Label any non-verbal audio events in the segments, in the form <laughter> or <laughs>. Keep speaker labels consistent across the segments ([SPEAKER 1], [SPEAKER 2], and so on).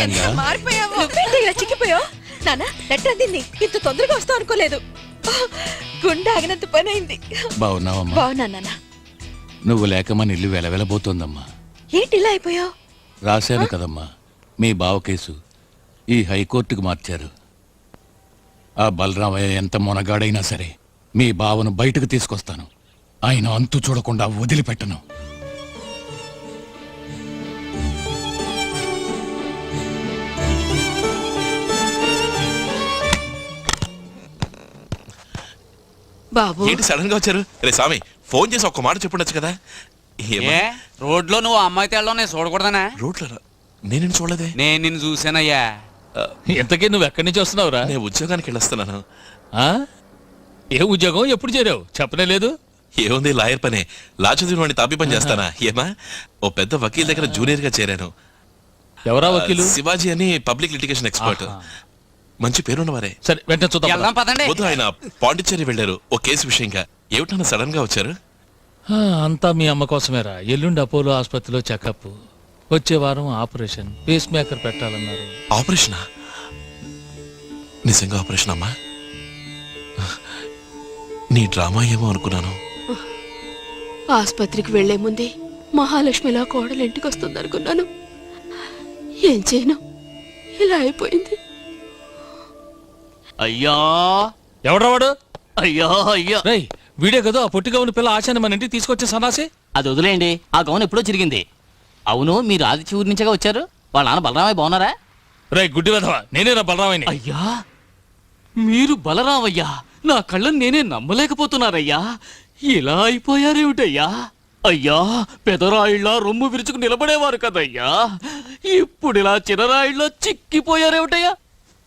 [SPEAKER 1] గంగా
[SPEAKER 2] మారిపోయావు. నువ్వేంటి ఇలా చిక్కిపోయావు? నాన్న లెటర్ అందింది. ఇంత తొందరగా వస్తావు అనుకోలేదు. గుండె ఆగినంత పని అయింది
[SPEAKER 1] బాగున్నావమ్మా.
[SPEAKER 2] బాగున్నా నాన్న
[SPEAKER 1] నువ్వు లేక మన ఇల్లు వెలవెలబోతోందమ్మా.
[SPEAKER 2] ఏంటి ఇలా అయిపోయావు?
[SPEAKER 1] రాశాను కదమ్మా. మీ బావ కేసు. ఈ హైకోర్టుకు మార్చారు. ఆ బలరామయ్య ఎంత మొనగాడైనా సరే మీ బావను బయటకు తీసుకొస్తాను. ఆయన అంతు చూడకుండా వదిలిపెట్టను.
[SPEAKER 2] బాబు.
[SPEAKER 3] ఏంటి సడన్గా వచ్చారు? రే స్వామి ఫోన్ చేసి ఒక్క మాట చెప్పుండొచ్చు కదా?
[SPEAKER 4] ఏ రోడ్లో నువ్వు అమ్మాయి తేళ్ళలో నేను చూడకూడదనా?
[SPEAKER 3] రోడ్ల నేను చూడలేదే.
[SPEAKER 4] నేను నిన్ను చూసానయ్యా
[SPEAKER 1] ఇంతకీ నువ్వు ఎక్కడి నుంచి వస్తున్నావురా?
[SPEAKER 3] నేను ఉద్యోగానికి వెళ్ళొస్తున్నాను.
[SPEAKER 1] ఆ? ఏ ఉద్యోగం? ఎప్పుడు చేరావు? చెప్పనే లేదు.
[SPEAKER 3] ఏముంది లాయర్ పనే. లా చదివిన తాపి పని చేస్తానా? ఏమా? ఓ పెద్ద వకీల్ దగ్గర జూనియర్గా చేరాను.
[SPEAKER 1] ఎవరా వకీలు?
[SPEAKER 3] శివాజీ అని పబ్లిక్ లిటిగేషన్ ఎక్స్పర్ట్. మంచి పేరున్నవారే.
[SPEAKER 1] సరే వెంటనే చూద్దాం పద.
[SPEAKER 4] వెళ్దాం పదండి.
[SPEAKER 3] వద్దు ఆయన పాండిచ్చేరి వెళ్ళారు. ఓ కేసు విషయంగా. ఏమిటన్నా సడన్గా వచ్చారు?
[SPEAKER 1] ఆ, అంతా మీ అమ్మ కోసమేరా. ఎల్లుండి అపోలో ఆసుపత్రిలో చెకప్. వచ్చే వారం ఆపరేషన్. పేస్ మేకర్ పెట్టాలన్నారు.
[SPEAKER 3] ఆపరేషనా? నిజంగా ఆపరేషన్ అమ్మా? నీ డ్రామా ఏమో అనుకున్నాను.
[SPEAKER 5] ఆసుపత్రికి వెళ్ళే ముందే మహాలక్ష్మిలా కోడలు ఇంటికి వస్తుంది అనుకున్నాను ఏం చేయను? ఇలా అయిపోయింది.
[SPEAKER 6] అయ్యా.
[SPEAKER 1] ఎవడ్రా వాడు?
[SPEAKER 6] అయ్యా అయ్యా.
[SPEAKER 1] రేయ్ వీడే కదా ఆ పొట్టిగా ఉన్న పిల్ల ఆశాని మన ఇంటికి తీసుకొచ్చే సన్నాసి?
[SPEAKER 6] అది వదిలేయండి. ఆ గౌన్ ఎప్పుడో చిరిగింది. అవును మీరు ఆదిత్య ఊరి నుంచిగా వచ్చారు? వాళ్ళ నాన్న బలరామయ్య బాగున్నారా?
[SPEAKER 1] రేయ్ గుడ్డి వెధవా నేనేరా బలరామని
[SPEAKER 6] అయ్యా. మీరు బలరామయ్యా. నా కళ్ళని నేనే నమ్మలేకపోతున్నారయ్యా. ఇలా అయిపోయారేమిటయ్యా? అయ్యా పెదరాయిళ్ళ రొమ్ము విరుచుకు నిలబడేవారు కదయ్యా. ఇప్పుడు ఇలా చిన్నరాయిళ్ళ చిక్కిపోయారేమిటయ్యా?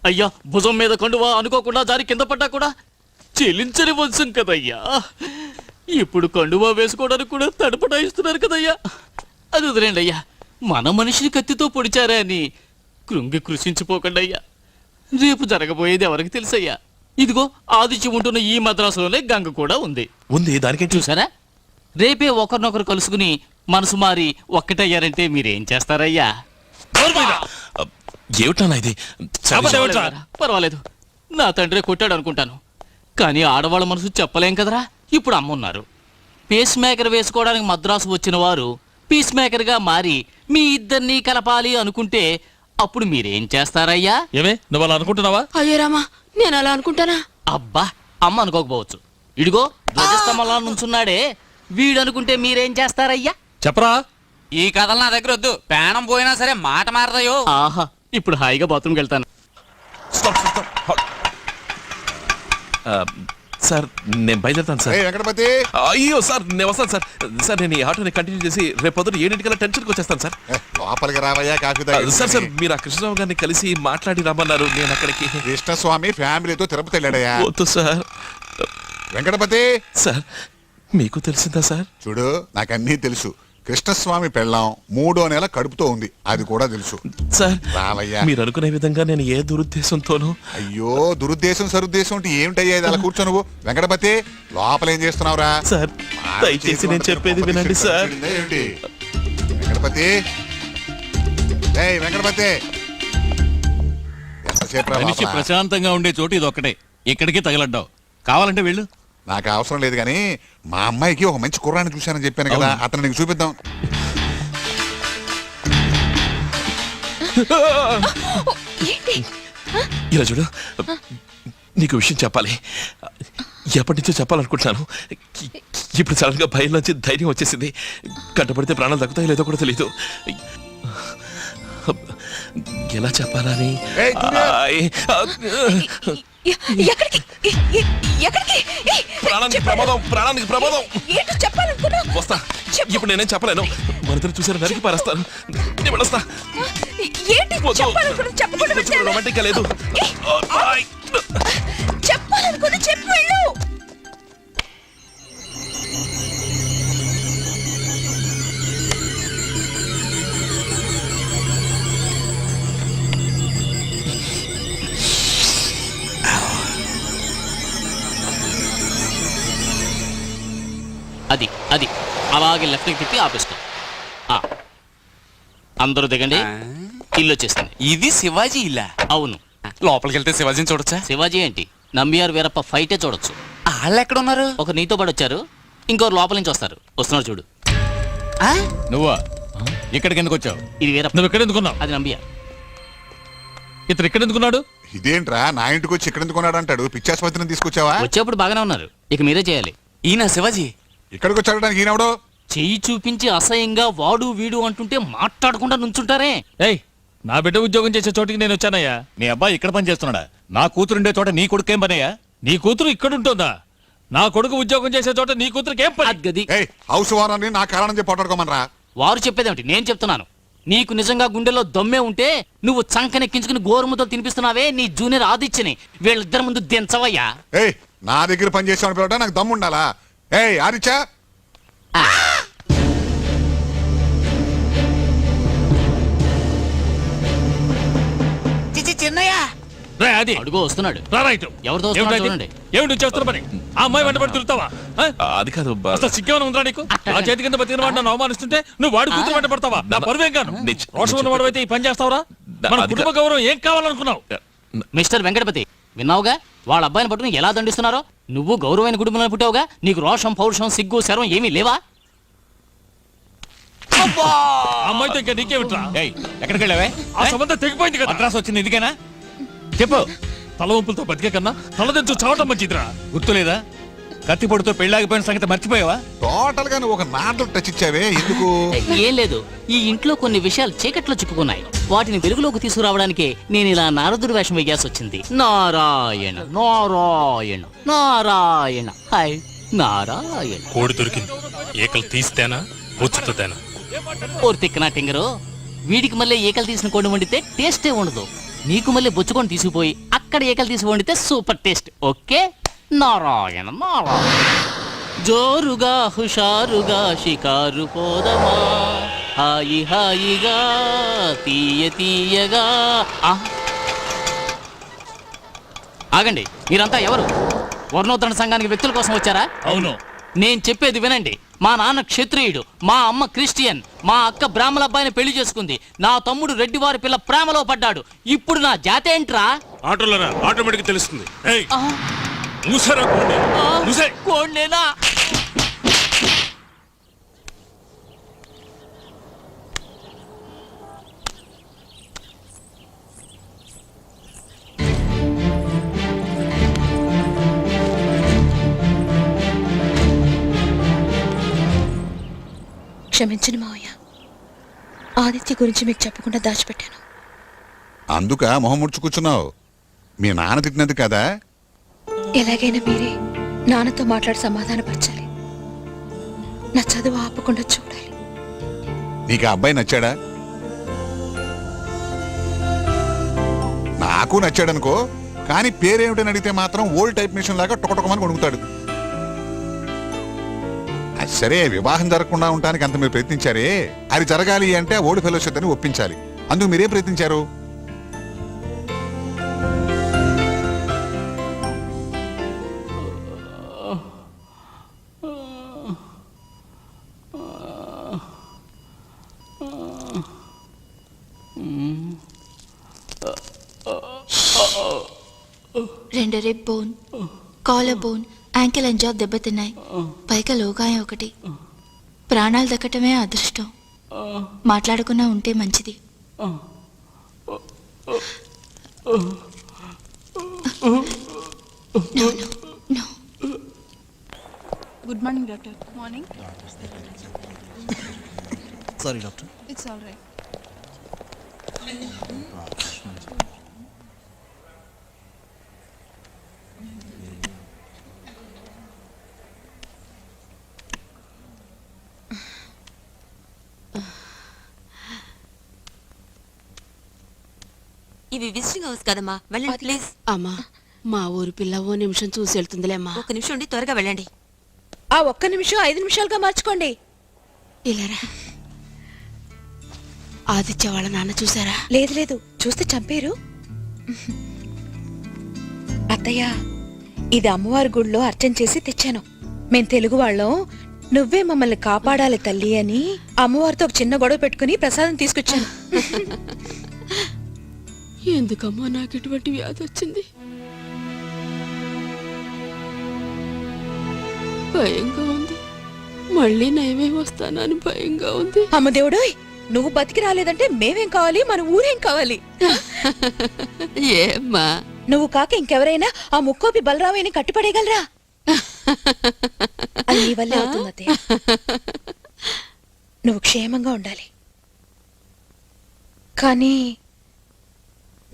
[SPEAKER 6] అయ్యా భుజం మీద కండువా అనుకోకుండా జారి కింద పడ్డా కూడా? చెలించని వంశం కదయ్యా. ఇప్పుడు కండువా వేసుకోవడానికి కూడా తడపటాయిస్తున్నారు కదయ్యా. అది వదిలేండి అయ్యా. మన మనిషిని కత్తితో పొడిచారా అని కృంగి కృషించిపోకండి అయ్యా. రేపు జరగబోయేది ఎవరికి తెలుసయ్యా? ఇదిగో ఆదిత్యం ఉంటున్న ఈ మద్రాసులోనే గంగ కూడా ఉంది.
[SPEAKER 3] ఉంది దానికేం చూసా
[SPEAKER 6] చూసారా? రేపే ఒకరినొకరు కలుసుకుని మనసు మారి ఒక్కటయ్యారంటే మీరేం చేస్తారయ్యా?
[SPEAKER 3] ఏమిటన్నా ఇది?
[SPEAKER 6] పర్వాలేదు నా తండ్రి కొట్టాడు అనుకుంటాను. కానీ ఆడవాళ్ళ మనసు చెప్పలేం కదరా? ఇప్పుడు అమ్మున్నారు. పేస్ మేకర్ వేసుకోవడానికి మద్రాసు వచ్చిన వారు పీస్ మేకర్గా మారి మీ ఇద్దరినీ కలపాలి అనుకుంటే అప్పుడు మీరేం చేస్తారయ్యా?
[SPEAKER 1] ఏమే నువ్వు అలా అనుకుంటున్నావా?
[SPEAKER 5] అయ్యో రామా నేను అలా అనుకుంటానా?
[SPEAKER 6] అబ్బా అమ్మ అనుకోకపోవచ్చు. ఇడిగో ధ్వజస్తంభంలో నుంచున్నాడే. వీడు అనుకుంటే మీరేం చేస్తారయ్యా?
[SPEAKER 1] చెప్పరా?
[SPEAKER 4] ఈ కథలు నా దగ్గర వద్దు. ప్రాణం పోయినా సరే మాట మారదయో
[SPEAKER 6] ఆహా ఇప్పుడు హాయిగా బాత్రూమ్కి వెళ్తాను.
[SPEAKER 3] ఆ, సార్ నేను బయలుదేరుతాను సార్.
[SPEAKER 7] వెంకటపతి.
[SPEAKER 3] అయ్యో సార్ నేను వస్తాను సార్. సార్ నేను ఈ ఆటోని కంటిన్యూ చేసి రేపు పొద్దున ఏడింటికల్లా టెన్షన్కి వచ్చేస్తాను సార్.
[SPEAKER 7] లోపలికి రావయ్యా కాఫీ తాగి.
[SPEAKER 3] సార్ సార్ మీరు ఆ కృష్ణరావు గారిని కలిసి మాట్లాడి రమ్మన్నారు. నేను అక్కడికి
[SPEAKER 7] కృష్ణస్వామి ఫ్యామిలీతో తిరుపతి వెళ్ళాడయ్యా.
[SPEAKER 3] వద్దు సార్.
[SPEAKER 7] వెంకటపతి.
[SPEAKER 3] సార్ మీకు తెలిసిందా సార్?
[SPEAKER 7] చూడు నాకన్నీ తెలుసు. కృష్ణస్వామి పెళ్ళాం మూడో నెల కడుపుతో ఉంది. అది కూడా తెలుసు.
[SPEAKER 3] సార్
[SPEAKER 7] రావయ్యా.
[SPEAKER 3] మీరు అనుకునే విధంగా నేను ఏ దురుద్దేశంతోనూ
[SPEAKER 7] అయ్యో దురుద్దేశం సరుద్దేశం అంటే ఏమిటయ్యా ఇది? అలా కూర్చో నువ్వు. వెంకటపతి లోపల ఏం చేస్తున్నావురా?
[SPEAKER 3] సార్ దయచేసి నేను చెప్పేది వినండి సార్.
[SPEAKER 7] వెంకటపతి. ఏయ్ వెంకటపతి. ఎంతసేపు రా
[SPEAKER 8] మనిషి
[SPEAKER 7] లోపల?
[SPEAKER 8] ప్రశాంతంగా ఉండే చోటు ఇది ఒక్కటే ఇక్కడికి తగలడ్డావు. కావాలంటే వెళ్ళు.
[SPEAKER 7] నాకు అవసరం లేదు కానీ మా అమ్మాయికి ఒక మంచి కుర్రాన్ని చూశానని చెప్పాను కదా అతను నీకు చూపిద్దాం.
[SPEAKER 3] ఇలా చూడు. నీకు విషయం చెప్పాలి. ఎప్పటి నుంచో చెప్పాలనుకుంటున్నాను. ఇప్పుడు సడన్గా భయం నుంచి ధైర్యం వచ్చేసింది. కట్టపడితే ప్రాణాలు తగ్గుతాయో లేదో కూడా తెలియదు ఎలా చెప్పాలని?
[SPEAKER 2] ఎక్కడికి
[SPEAKER 3] ప్రాణానికి. ప్రమాదం ప్రాణానికి ప్రమాదం
[SPEAKER 2] ఏంటో చెప్పాలనుకున్నా
[SPEAKER 3] వస్తా. ఇప్పుడు నేనేం చెప్పలేను మరిద్దరు చూసారు నరికి పారేస్తాను నేను వెళ్ళొస్తా
[SPEAKER 2] ఏంటి. చెప్పాలనుకున్నా చెప్పకుండా
[SPEAKER 3] కొంచెం
[SPEAKER 2] వచ్చావా?
[SPEAKER 3] రొమాంటిక్గా లేదు.
[SPEAKER 2] చెప్పాలనుకున్నా చెప్పు వెళ్ళు
[SPEAKER 6] అలాగే లెఫ్ట్కి తిప్పి ఆపిస్తాం. ఆ. అందరూ దిగండి? ఇల్లు వచ్చేసింది
[SPEAKER 4] ఇది శివాజీ ఇల్లా?
[SPEAKER 6] అవును.
[SPEAKER 4] లోపలికి వెళ్తే శివాజీని చూడొచ్చా?
[SPEAKER 6] శివాజీ ఏంటి? నంబియార్ వీరప్ప ఫైటే చూడొచ్చు.
[SPEAKER 4] వాళ్ళు ఎక్కడ ఉన్నారు
[SPEAKER 6] ఒక నీతో పాటు వచ్చారు. ఇంకోరు లోపల నుంచి వస్తారు. వస్తున్నారు చూడు.
[SPEAKER 4] ఆ?
[SPEAKER 1] నువ్వా? ఇక్కడికి ఎందుకు వచ్చావు?
[SPEAKER 6] ఇది వీరప్ప.
[SPEAKER 9] నువ్వు ఎక్కడ ఎందుకున్నావు
[SPEAKER 6] అది నంబియార్
[SPEAKER 9] ఇతను ఎక్కడ ఎందుకున్నాడు
[SPEAKER 7] ఇదేంట్రా? నా ఇంటికి వచ్చి ఇక్కడ ఎందుకున్నాడు అంటాడు పిచ్చాసుపత్రిని తీసుకొచ్చావా?
[SPEAKER 6] వచ్చేప్పుడు బాగానే ఉన్నారు. ఇక మీరే చేయాలి.
[SPEAKER 4] ఈయన శివాజీ?
[SPEAKER 7] ఇక్కడికి వచ్చాడడానికి ఈయనవడో?
[SPEAKER 6] చెయ్యి చూపించి అసహ్యంగా వాడు వీడు అంటుంటే మాట్లాడకుండా నుంచుంటారే.
[SPEAKER 9] ఏయ్ నా బిడ్డ ఉద్యోగం చేసే చోటికి నేను వచ్చానయ్యా.
[SPEAKER 1] మీ అబ్బాయి ఇక్కడ పని చేస్తున్నాడా? నా కూతురుండే చోట నీ కొడుకేం పనయ్యా?
[SPEAKER 9] నీ కూతురు ఇక్కడ ఉంటుందా? నా కొడుకు ఉద్యోగం చేసే చోట నీ కూతురికి ఏం పని?
[SPEAKER 6] గది
[SPEAKER 7] ఏయ్ హౌస్ వారాన్ని నా కారణం చెప్పి పట్టుకోమనరా
[SPEAKER 6] వారు చెప్పేదేమిటి? నేను చెప్తున్నాను. నీకు నిజంగా గుండెలో దమ్మే ఉంటే నువ్వు చంకనెక్కించుకుని గోరుముతో తినిపిస్తున్నావే నీ జూనియర్ ఆదిత్యని. వీళ్ళిద్దరి ముందు దించవయ్యా
[SPEAKER 7] ఏయ్ నా దగ్గర పని చేసామని నాకు దమ్ము ఉండాలా ఏయ్ ఆరిచ్చా
[SPEAKER 4] చిచి చిన్నయ్య.
[SPEAKER 9] రే అది
[SPEAKER 6] అడుగు వస్తున్నాడు. ఎవరితో వస్తున్నాడో
[SPEAKER 9] ఏమిటి
[SPEAKER 6] చూడండి.
[SPEAKER 9] ఏమిటి నువ్వు చేస్తున్న పని? ఆ అమ్మాయి వెంట పడి తిరుగుతావా? ఆ?
[SPEAKER 3] అది కాదు బా-
[SPEAKER 9] అసలు సిగ్గేమైనా ఉందా నీకు? ఆ చేతి కింద బతికిన వాడు నన్ను అవమానిస్తుంటే నువ్వు వాడి కూతురు వెంట పడతావా? నా పరువేం కాను?
[SPEAKER 3] నిజ-
[SPEAKER 9] రోషం ఉన్న ఈ పని చేస్తావురా? మన
[SPEAKER 3] అది
[SPEAKER 9] కుటుంబ గౌరవం ఏం కావాలనుకున్నావు?
[SPEAKER 6] మిస్టర్ వెంకటపతి విన్నావుగా? వాళ్ళ అబ్బాయిని పట్టుకుని ఎలా దండిస్తున్నారో? నువ్వు గౌరవమైన కుటుంబంలో పుట్టావుగా? నీకు రోషం పౌరుషం సిగ్గు శరం ఏమీ లేవా?
[SPEAKER 9] ఆ అమ్మాయితో ఇంకా నీకేమిట్రా
[SPEAKER 1] ఏయ్ ఎక్కడికి వెళ్ళావే?
[SPEAKER 9] ఆ సంబంధం తెగిపోయింది కదా.
[SPEAKER 1] అడ్రస్ వచ్చింది ఇదికేనా? చెప్పు.
[SPEAKER 9] తల వంపులతో బతికే కన్నా తలదెంచు చావటం మంచిదిరా.
[SPEAKER 1] గుర్తులేదా? కత్తిపొడితో పెళ్ళాగిపోయిన సంగతి మర్చిపోయావా?
[SPEAKER 7] టోటల్గా నువ్వు ఒక నాటు టచ్ ఇచ్చావే ఎందుకు?
[SPEAKER 6] ఏం లేదు. ఈ ఇంట్లో కొన్ని విషయాలు చీకట్లో చిక్కుకున్నాయి. వాటిని వెలుగులోకి తీసుకురావడానికే నేను ఇలా నారదుడి వేషం వేయాల్సి వచ్చింది. నారాయణ నారాయణ నారాయణ. హాయ్ నారాయణ.
[SPEAKER 10] కోడి దొరికింది. ఏకలు తీస్తేనా ఉచ్చుతేనా
[SPEAKER 6] ఓర్ తిక్కనా టింగరు వీడికి మళ్ళీ ఏకలు తీసిన కోడి వండితే టేస్టే ఉండదు. నీకు మళ్ళీ బొచ్చుకొని తీసుకుపోయి అక్కడ ఏకలు తీసి వండితే super taste okay? Narayana Narayana. జోరుగా హుషారుగా షికారు పోదమా? హాయి హాయిగా తీయ తీయగా. ఆగండి మీరంతా ఎవరు? వర్ణోత్తరణ సంఘానికి వ్యక్తుల కోసం వచ్చారా?
[SPEAKER 9] అవును.
[SPEAKER 6] నేను చెప్పేది వినండి. మా నాన్న క్షత్రియుడు మా అమ్మ క్రిస్టియన్ మా అక్క బ్రాహ్మణ అబ్బాయిని పెళ్ళి చేసుకుంది. నా తమ్ముడు రెడ్డివారి పిల్ల ప్రేమలో పడ్డాడు. ఇప్పుడు నా
[SPEAKER 10] ఆటోలరా ఆటోమేటిక్ తెలుస్తుంది. ఏయ్.
[SPEAKER 6] ఆ,
[SPEAKER 10] మూసారా కోడిని?
[SPEAKER 6] ఆ,
[SPEAKER 10] మూసే
[SPEAKER 6] కోడ్నేనా?
[SPEAKER 2] క్షమించండి మావయ్య ఆదిత్య గురించి మీకు చెప్పకుండా దాచిపెట్టాను
[SPEAKER 7] అందుక మొహం ముడుచు కూర్చున్నావు మీ నాన్న తిట్టినది కదా
[SPEAKER 2] ఎలాగైనా మీరే నాన్నతో మాట్లాడి సమాధానపరచాలి. నా చదువు ఆపకుండా చూడాలి.
[SPEAKER 7] నీకు ఆ అబ్బాయి నచ్చాడా? నాకు నచ్చాడనుకో కానీ పేరేమిటని అడిగితే మాత్రం ఓల్డ్ టైప్ మిషన్ లాగా టొకటొకమని కొనుగుతాడు అది సరే వివాహం జరగకుండా ఉండడానికి అంత మీరు ప్రయత్నించారే. అది జరగాలి అంటే ఓల్డ్ ఫెలోషిప్ అని ఒప్పించాలి. అందుకు మీరేం ప్రయత్నించారు?
[SPEAKER 11] రెండు rib bone collar bone ankle and jaw దెబ్బతిన్నాయి పైగా లోగాయం ఒకటి ప్రాణాలు దక్కటమే అదృష్టం మాట్లాడకుండా ఉంటే మంచిది.
[SPEAKER 5] Good morning, doctor. Morning.
[SPEAKER 10] Sorry doctor
[SPEAKER 5] It's all right.
[SPEAKER 11] ఇవి విజిటింగ్ హౌస్ కదమ్మా. వెళ్ళండి ప్లీజ్
[SPEAKER 12] అమ్మా మా ఊరి పిల్ల ఓ నిమిషం చూసి వెళ్తుందిలేమ్మా
[SPEAKER 11] ఒక నిమిషం ఉండి త్వరగా వెళ్ళండి.
[SPEAKER 2] ఆ ఒక్క నిమిషం ఐదు నిమిషాలుగా మార్చుకోండి.
[SPEAKER 12] ఇలారా? ఆదిత్య వాళ్ళ నాన్న చూసారా?
[SPEAKER 2] లేదు లేదు చూస్తే చంపేరు. అత్తయ్య ఇది అమ్మవారి గుడిలో అర్చన చేసి తెచ్చాను. మేం తెలుగు వాళ్ళం నువ్వే మమ్మల్ని కాపాడాలి తల్లి అని అమ్మవారితో ఒక చిన్న గొడవ పెట్టుకుని ప్రసాదం తీసుకొచ్చాను. <laughs>
[SPEAKER 5] ఎందుకమ్మా నాకు ఇటువంటి వ్యాధి వచ్చింది? భయంగా ఉంది. మళ్ళీ నయమే వస్తానని భయంగా ఉంది.
[SPEAKER 2] అమ్మ దేవుడోయ్ నువ్వు బతికి రాలేదంటే మేమేం కావాలి? మన ఊరేం కావాలి? <laughs>
[SPEAKER 5] ఏమ్మా?
[SPEAKER 2] నువ్వు కాక ఇంకెవరైనా ఆ ముక్కోపి బలరామయ్యని కట్టిపడేయగలరా? అది నీ వల్లే అవుతుంది అత్తయ్య. <laughs> నువ్వు క్షేమంగా ఉండాలి. కానీ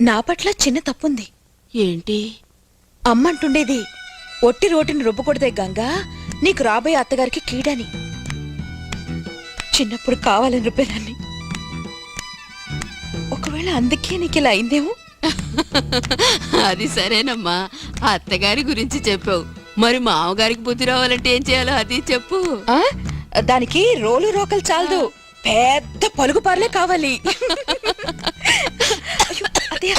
[SPEAKER 2] నా పట్ల చిన్న తప్పుంది.
[SPEAKER 5] ఏంటి?
[SPEAKER 2] అమ్మంటుండేది ఒట్టి రోటిని రుబ్బకూడదే గంగా నీకు రాబోయే అత్తగారికి కీడని. చిన్నప్పుడు కావాలని రుబ్బేదాన్ని. ఒకవేళ అందుకే నీకు ఇలా అయిందేమో?
[SPEAKER 5] అది సరేనమ్మా అత్తగారి గురించి చెప్పావు. మరి మామగారికి బుద్ధి రావాలంటే ఏం చేయాలో అది చెప్పు.
[SPEAKER 2] ఆ? దానికి రోలు రోకలు చాలదు. పెద్ద పలుగు పార్లే కావాలి అయ్యో, అత్తయ్య, నవ్వకు. నవ్వకత్తయ్య.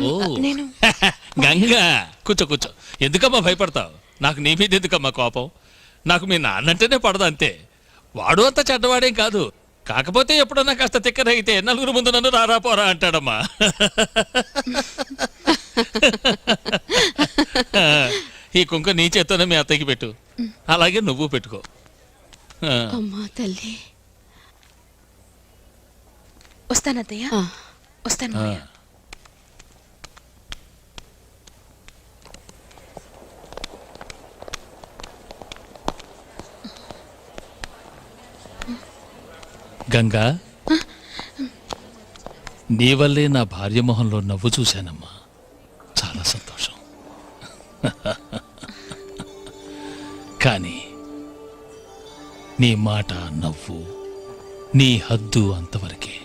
[SPEAKER 9] ఓ.
[SPEAKER 2] నేను
[SPEAKER 9] గంగా కూర్చో కూర్చో. ఎందుకమ్మా భయపడతావు? నాకు నీ మీద ఎందుకమ్మా కోపం? నాకు మీ నాన్నంటేనే పడదు అంతే. వాడు అంత చెడ్డవాడేం కాదు. కాకపోతే ఎప్పుడన్నా కాస్త తిక్కరగితే నలుగురు ముందు నన్ను రారా పోరా అంటాడమ్మా. ఈ కుంక నీ చేత్తోనే మీ అత్తకి పెట్టు. అలాగే నువ్వు పెట్టుకో.
[SPEAKER 5] అమ్మా తల్లి.
[SPEAKER 2] వస్తానత్తయ్య. వస్తాను. మావయ్య.
[SPEAKER 9] గంగా నీ వల్లే నా భార్య మొహంలో నవ్వు చూశానమ్మా. చాలా సంతోషం. కానీ నీ మాట నవ్వు నీ హద్దు అంతవరకే.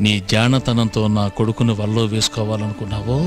[SPEAKER 9] నీ జానతనంతో నా కొడుకును వల్లో వేసుకోవాలనుకున్నావో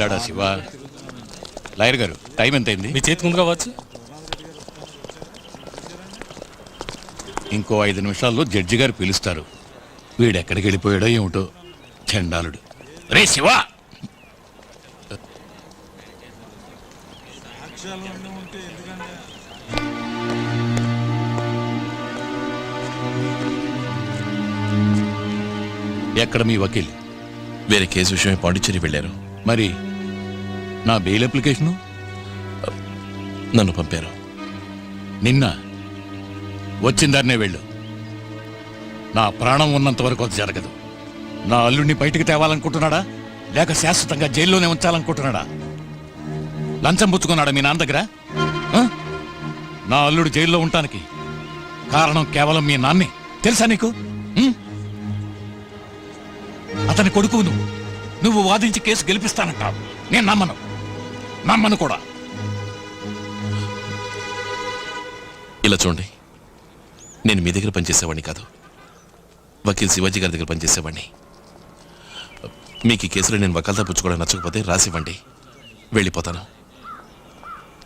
[SPEAKER 1] ఎక్కడికి తగలడ్డాడా శివ? లాయర్ గారు టైం ఎంత అయింది
[SPEAKER 9] మీ చేతి ముందు కావచ్చు
[SPEAKER 1] ఇంకో ఐదు నిమిషాల్లో జడ్జి గారు పిలుస్తారు. వీడెక్కడికి వెళ్ళిపోయాడో ఏమిటో చండాలుడు. రే శివ! ఎక్కడ మీ వకీల్?
[SPEAKER 3] వేరే కేసు విషయమై పాండిచ్చేరి వెళ్ళారు.
[SPEAKER 1] మరి నా బెయిల్ అప్లికేషను?
[SPEAKER 3] నన్ను పంపారు.
[SPEAKER 1] నిన్న వచ్చిన దారినే వెళ్ళు. నా ప్రాణం ఉన్నంత వరకు అది జరగదు. నా అల్లుడిని బయటికి తేవాలనుకుంటున్నాడా? లేక శాశ్వతంగా జైల్లోనే ఉంచాలనుకుంటున్నాడా? లంచం పుచ్చుకున్నాడా మీ నాన్న దగ్గర? నా అల్లుడు జైల్లో ఉండటానికి కారణం కేవలం మీ నాన్నే. తెలుసా నీకు? అతని కొడుకు నువ్వు. నువ్వు వాదించి కేసు గెలిపిస్తానంటావు. నేను నమ్మను. నమ్మను కూడా.
[SPEAKER 3] ఇలా చూడండి. నేను మీ దగ్గర పనిచేసేవాడిని కాదు. వకీల్ శివాజీ గారి దగ్గర పనిచేసేవాడిని. మీకు ఈ కేసులో నేను వకాల్తా పుచ్చుకోవడం నచ్చకపోతే రాసివ్వండి. వెళ్ళిపోతాను.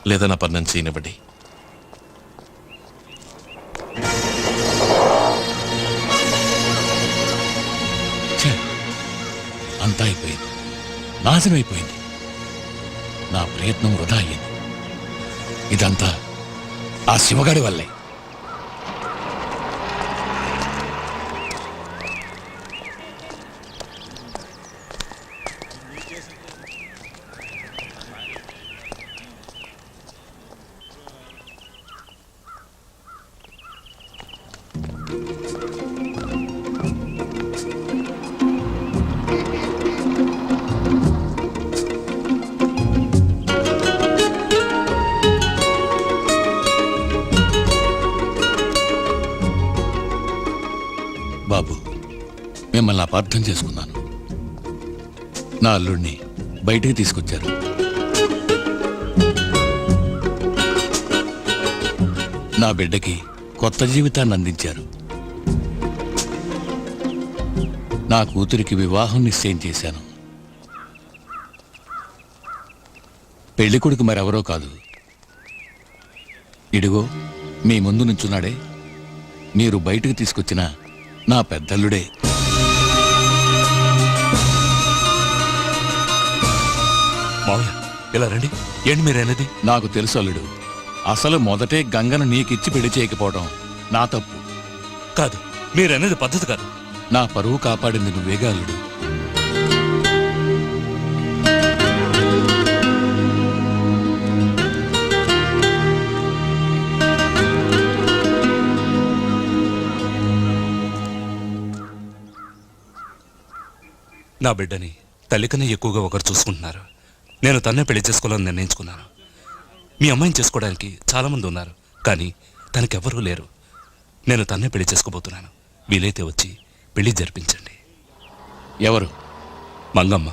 [SPEAKER 3] లేదా నా పని చేయనివ్వండి.
[SPEAKER 1] అంతా అయిపోయింది. నాశనం అయిపోయింది. నా ప్రయత్నం వృధా అయ్యింది. ఇదంతా ఆ శివగాడి వల్లే. అర్థం చేసుకున్నాను. నా అల్లుడిని బయటికి తీసుకొచ్చారు. నా బిడ్డకి కొత్త జీవితాన్ని అందించారు. నా కూతురికి వివాహం నిశ్చయం చేశాను. పెళ్ళి కొడుకు మరెవరో కాదు. ఇడిగో మీ ముందు నుంచున్నాడే. మీరు బయటకు తీసుకొచ్చిన నా పెద్దల్లుడే.
[SPEAKER 3] మావయ్య ఇలా రండి. ఏంటి మీరు అనేది?
[SPEAKER 1] నాకు తెలుసు అల్లుడు. అసలు మొదటే గంగను నీకిచ్చి పెళ్ళి చేయకపోవడం నా తప్పు.
[SPEAKER 3] కాదు మీరు అనేది పద్ధతి కాదు.
[SPEAKER 1] నా పరువు కాపాడింది నువ్వేగా అల్లుడు.
[SPEAKER 13] నా బిడ్డని తల్లికన్నా ఎక్కువగా ఒకరు చూసుకుంటున్నారు. నేను తన్నే పెళ్ళి చేసుకోవాలని నిర్ణయించుకున్నాను. మీ అమ్మాయిని చేసుకోవడానికి చాలా మంది ఉన్నారు కానీ తనకెవ్వరూ లేరు. నేను తన్నే పెళ్ళి చేసుకోబోతున్నాను. వీలైతే వచ్చి పెళ్ళి జరిపించండి.
[SPEAKER 1] ఎవరు?
[SPEAKER 13] మంగమ్మ.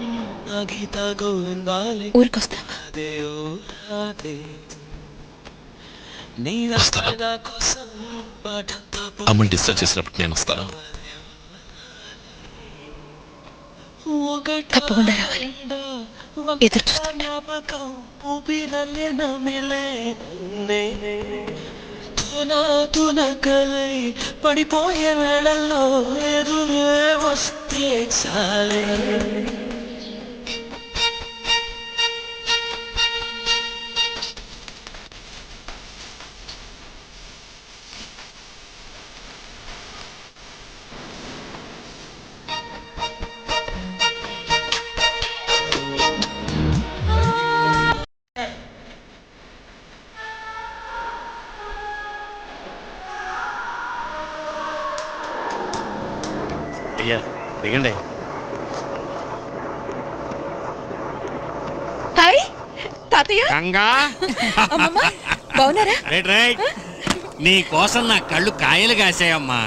[SPEAKER 14] ఊరికొస్తావా?
[SPEAKER 3] అమ్మని డిస్టర్బ్ చేసినప్పుడు నేను వస్తాను
[SPEAKER 14] తప్పకుండా రావాలి. ఎదురు చూస్తుంటా
[SPEAKER 6] పడిపోయే వేళల్లో ఎదురే వస్తే చాలే.
[SPEAKER 8] దిగండి
[SPEAKER 2] హాయ్ తాతయ్య?
[SPEAKER 8] గంగా.
[SPEAKER 2] అమ్మమ్మ బాగున్నారా?
[SPEAKER 8] Right right. నీ కోసం నా కళ్ళు కాయలు కాసాయమ్మా.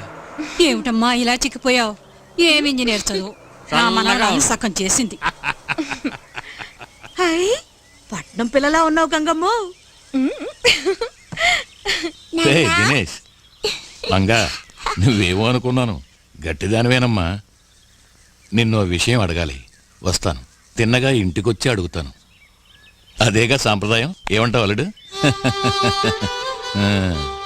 [SPEAKER 5] ఏమిటమ్మా ఇలా చిక్కిపోయావు? ఏం ఇంజనీర్ చదువు? నా మనవరాలు సగం చేసింది.
[SPEAKER 2] హాయ్ పట్నం పిల్లలా ఉన్నావు గంగమ్మ.
[SPEAKER 1] దినేష్ మంగా నువ్వేమో అనుకున్నాను. గట్టిదానివేనమ్మా. నిన్ను విషయం అడగాలి. వస్తాను. తిన్నగా ఇంటికొచ్చి అడుగుతాను. అదేగా సాంప్రదాయం? ఏమంటావు అల్లుడు? <laughs>